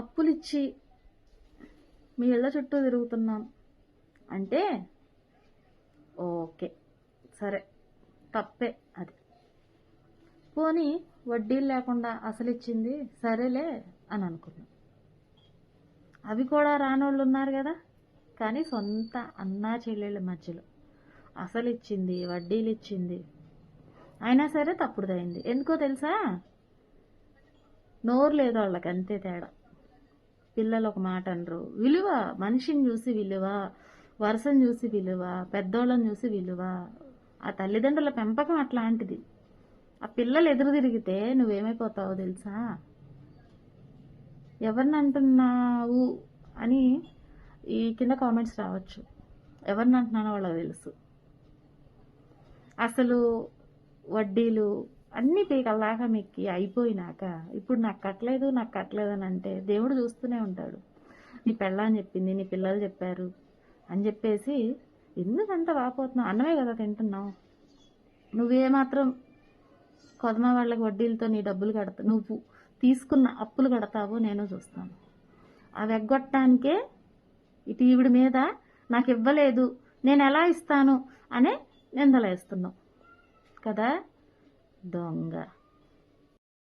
అప్పులిచ్చి మీ ఇళ్ళ చుట్టూ తిరుగుతున్నాం. అంటే ఓకే సరే తప్పే అది. పోనీ వడ్డీలు లేకుండా అసలు ఇచ్చింది సరేలే అని అనుకున్నాం. అవి కూడా రానోళ్ళు ఉన్నారు కదా కానీ సొంత అన్నా చెల్లెళ్ళ మధ్యలో. అసలు ఇచ్చింది వడ్డీలు ఇచ్చింది అయినా సరే తప్పుడుదైంది. ఎందుకో తెలుసా? నోరు లేదు వాళ్ళకి అంతే తేడా. పిల్లలు ఒక మాట అనరు. విలువ మనిషిని చూసి విలువ వరుసను చూసి విలువ పెద్దోళ్ళని చూసి విలువ ఆ తల్లిదండ్రుల పెంపకం అట్లాంటిది. ఆ పిల్లలు ఎదురు తిరిగితే నువ్వేమైపోతావో తెలుసా? ఎవరిని అంటున్నావు అని ఈ కింద కామెంట్స్ రావచ్చు. ఎవరిని అంటున్నానో వాళ్ళకి తెలుసు. అసలు వడ్డీలు అన్నీ పీకల్లాగా మెక్కి అయిపోయినాక ఇప్పుడు నాకు కట్టలేదు నాకు కట్టలేదు అని అంటే దేవుడు చూస్తూనే ఉంటాడు. నీ పెళ్ళని చెప్పింది నీ పిల్లలు చెప్పారు అని చెప్పేసి ఎందుకంత వాపోతున్నావు? అన్నమే కదా తింటున్నావు. నువ్వేమాత్రం కొదమ వాళ్ళకి వడ్డీలతో నీ డబ్బులు కడతా నువ్వు తీసుకున్న అప్పులు కడతావో నేను చూస్తాను. అవి ఎగ్గొట్టడానికే ఇటు ఈవిడి మీద నాకు ఇవ్వలేదు నేను ఎలా ఇస్తాను అనే నిందలేస్తున్నావు. కదా? dong enggak.